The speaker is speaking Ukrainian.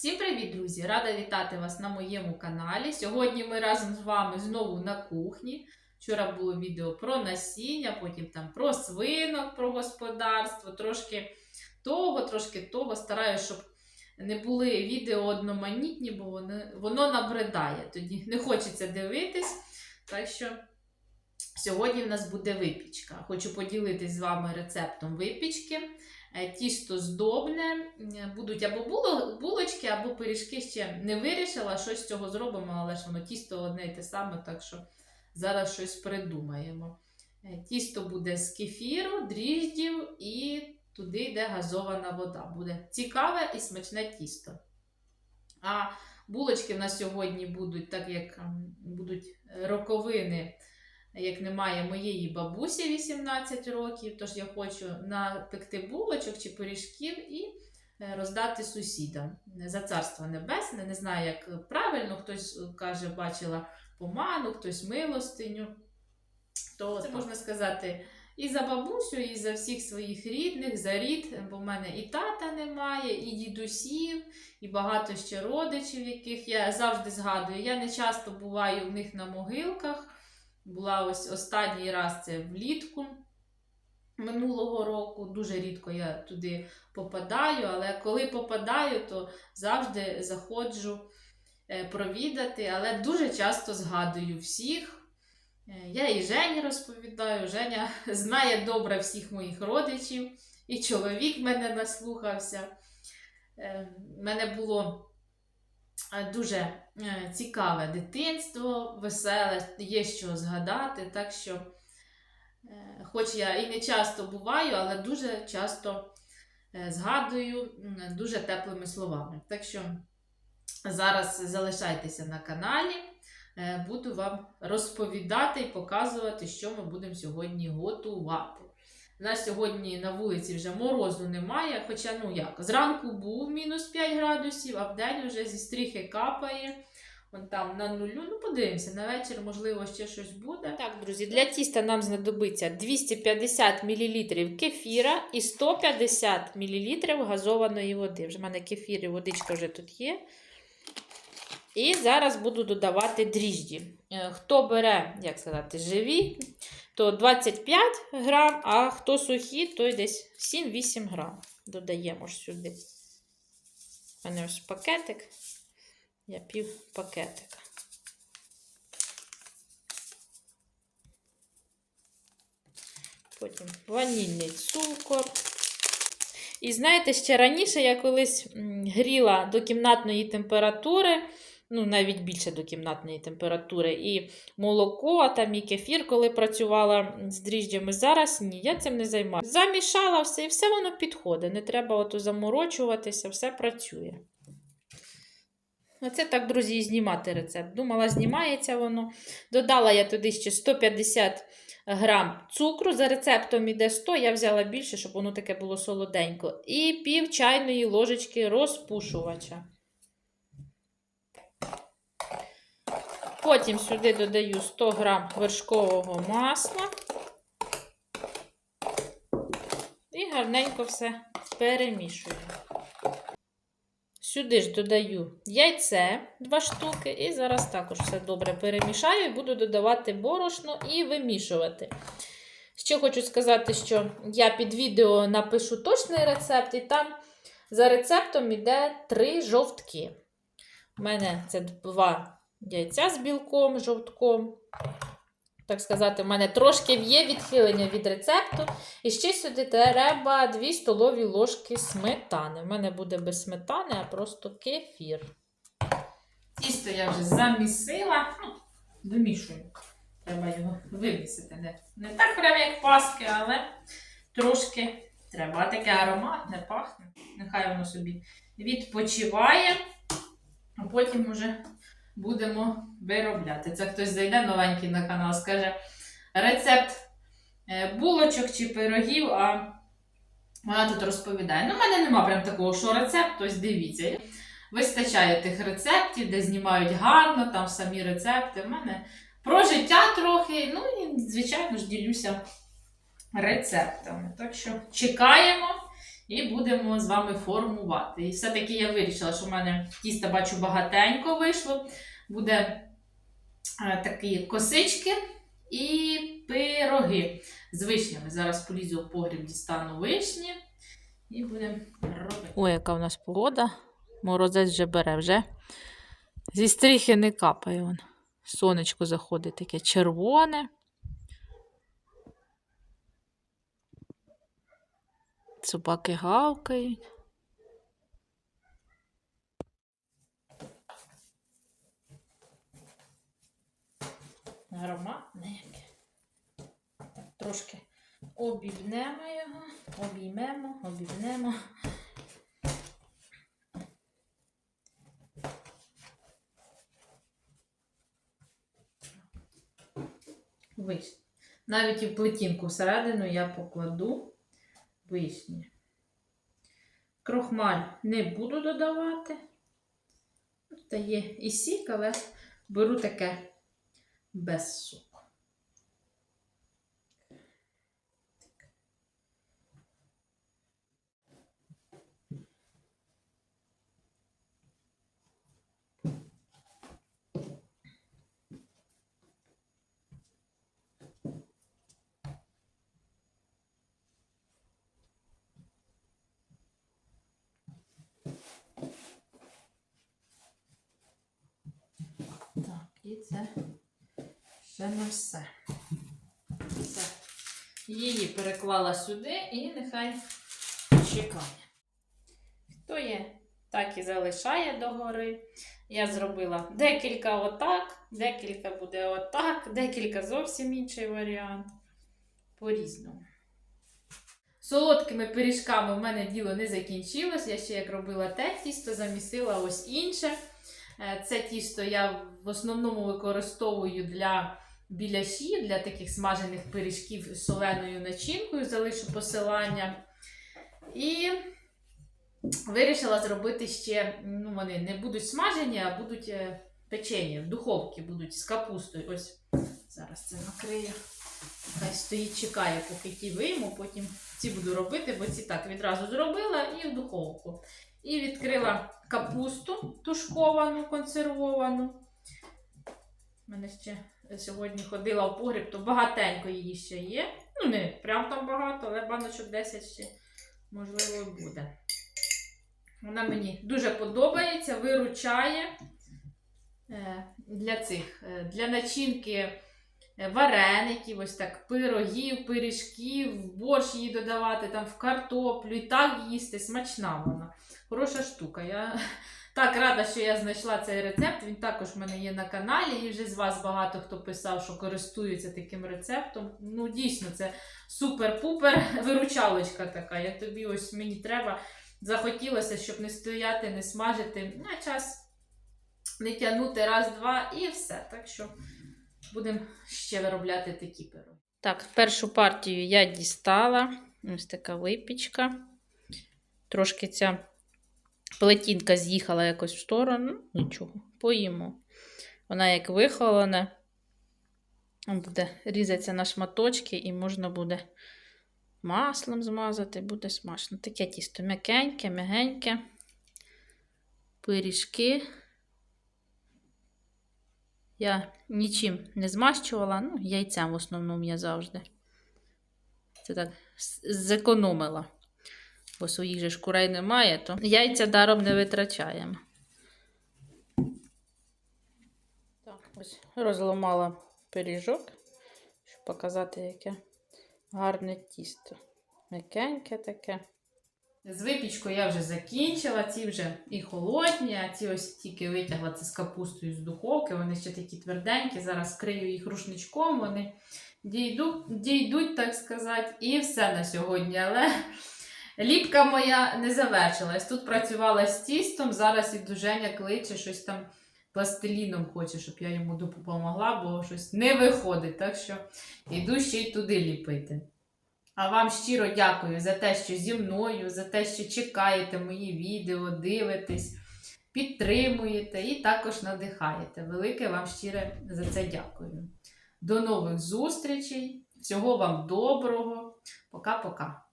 Всім привіт, друзі! Рада вітати вас на моєму каналі. Сьогодні ми разом з вами знову на кухні. Вчора було відео про насіння, потім там про свинок, про господарство, трошки того, трошки того. Стараюся, щоб не були відео одноманітні, бо вони, воно набридає. Тоді не хочеться дивитись. Так що сьогодні в нас буде випічка. Хочу поділитись з вами рецептом випічки. Е, Тісто здобне, будуть або булочки, або пиріжки ще не вирішила, щось з цього зробимо, але ж воно тісто одне і те саме, так що зараз щось придумаємо. Е, Тісто буде з кефіру, дріждів і туди йде газована вода. Буде цікаве і смачне тісто. А булочки в нас сьогодні будуть, так як будуть роковини як немає моєї бабусі 18 років, тож я хочу напекти булочок чи пиріжків і е, роздати сусідам за царство небесне. Не знаю, як правильно, хтось каже, бачила поману, хтось милостиню. То це можна сказати і за бабусю, і за всіх своїх рідних, за рід, бо в мене і тата немає, і дідусів, і багато ще родичів, яких я завжди згадую. Я не часто буваю в них на могилках. Була ось останній раз це влітку минулого року. Дуже рідко я туди попадаю, але коли попадаю, то завжди заходжу е, провідати, але дуже часто згадую всіх. Е, Я і Жені розповідаю. Женя знає добре всіх моїх родичів, і чоловік мене наслухався. У мене було е, дуже е, цікаве дитинство, веселе, є що згадати. Так що, е, хоч я і не часто буваю, але дуже часто е, згадую дуже теплими словами. Так що зараз залишайтеся на каналі. Е, Буду вам розповідати і показувати, що ми будемо сьогодні готувати. У нас сьогодні на вулиці вже морозу немає, хоча, ну як, зранку був мінус 5 градусів, а вдень вже зі стріхи капає. Вон там на нулю. Ну, подивимося, на вечір, можливо, ще щось буде. Так, друзі, для тіста нам знадобиться 250 мл кефіра і 150 мл газованої води. Вже в мене кефір і водичка вже тут є. І зараз буду додавати дріжджі. Е, Хто бере, як сказати, живі, то 25 грам, а хто сухі, то десь 7-8 грам. Додаємо ж сюди. У мене ось пакетик. Я пів пакетика. Потім ванільний цукор. І знаєте, ще раніше я колись гріла до кімнатної температури, ну навіть більше до кімнатної температури, і молоко, а там і кефір, коли працювала з дріжджами. Зараз ні, я цим не займаюся. Замішала все і все воно підходить. Не треба ото заморочуватися, все працює. Оце так, друзі, і знімати рецепт. Думала, знімається воно. Додала я туди ще 150 грам цукру. За рецептом іде 100, я взяла більше, щоб воно таке було солоденько. І пів чайної ложечки розпушувача. Потім сюди додаю 100 грам вершкового масла. І гарненько все перемішую. Сюди ж додаю яйце 2 штуки, і зараз також все добре перемішаю і буду додавати борошно і вимішувати. Ще хочу сказати, що я під відео напишу точний рецепт, і там за рецептом йде 3 жовтки. У мене це 2 яйця з білком, жовтком. Так сказати, в мене трошки є відхилення від рецепту. І ще сюди треба 2 столові ложки сметани. У мене буде без сметани, а просто кефір. Тісто я вже замісила. Ну, домішую. Треба його вимісити. Не, не так прямо, як паски, але трошки треба. Таке ароматне пахне. Нехай воно собі відпочиває, а потім уже будемо виробляти. Це хтось зайде новенький на канал, скаже рецепт е, булочок чи пирогів, а вона тут розповідає. Ну, в мене нема прям такого, що рецепт, ось дивіться. Вистачає тих рецептів, де знімають гарно, там самі рецепти. У мене про життя трохи, ну і, звичайно ж, ділюся рецептами. Так що чекаємо І будемо з вами формувати. І все-таки я вирішила, що в мене тіста бачу багатенько вийшло. Буде е, такі косички і пироги з вишнями. Зараз полізу в погріб, дістану вишні і будемо робити. Ой, яка в нас погода. Морозець вже бере, вже зі стріхи не капає. Вон. Сонечко заходить таке червоне. Собаки гавкають. Ароматне яке. Трошки обівнемо його, обіймемо, обівнемо. Вишні. Навіть і в плетінку всередину я покладу вишні. Крохмаль не буду додавати. Та є і сік, але беру таке без соку. Так, і це ще не все. Її переклала сюди і нехай чекає. Хто є, так і залишає догори. Я зробила декілька отак, декілька буде отак, декілька зовсім інший варіант. По-різному. Солодкими пиріжками в мене діло не закінчилось. Я ще як робила те тісто, замісила ось інше. Е, Це тісто я в основному використовую для біляшів, для таких смажених пиріжків з соленою начинкою, залишу посилання. І вирішила зробити ще, ну вони не будуть смажені, а будуть е, печені, в духовці будуть з капустою. Ось зараз це накрию. Хай стоїть, чекає, поки ті вийму, потім ці буду робити, бо ці так відразу зробила і в духовку. І відкрила капусту тушковану, консервовану. У мене ще сьогодні ходила в погріб, то багатенько її ще є. Ну, не прям там багато, але баночок 10 ще, можливо, буде. Вона мені дуже подобається, виручає е, для цих, е, для начинки вареників, ось так, пирогів, пиріжків, борщ її додавати, там, в картоплю, і так їсти, смачна вона. Хороша штука. Я так рада, що я знайшла цей рецепт. Він також в мене є на каналі, і вже з вас багато хто писав, що користується таким рецептом. Ну, дійсно, це супер-пупер виручалочка така. Як тобі ось мені треба. Захотілося, щоб не стояти, не смажити. На час не тягнути раз-два і все. Так що будемо ще виробляти такі пироги. Так, першу партію я дістала. Ось така випічка. Трошки ця плетінка з'їхала якось в сторону. Нічого, поїмо. Вона як вихолоне, буде різатися на шматочки і можна буде маслом змазати, буде смачно. Таке тісто м'якеньке, м'ягеньке. Пиріжки. Я нічим не змащувала, ну, яйцем в основному я завжди. Це так зекономила. Бо своїх же ж курей немає, то яйця даром не витрачаємо. Так, ось розламала пиріжок, щоб показати, яке гарне тісто. М'якеньке таке. З випічкою я вже закінчила, ці вже і холодні, а ці ось тільки витягла це з капустою з духовки. Вони ще такі тверденькі. Зараз крию їх рушничком, вони дійдуть, дійдуть, так сказати, і все на сьогодні. Але ліпка моя не завершилась. Тут працювала з тістом, зараз і Дуженя кличе щось там пластиліном хоче, щоб я йому допомогла, бо щось не виходить. Так що йду ще й туди ліпити. А вам щиро дякую за те, що зі мною, за те, що чекаєте мої відео, дивитесь, підтримуєте і також надихаєте. Велике вам щире за це дякую. До нових зустрічей. Всього вам доброго. Пока-пока.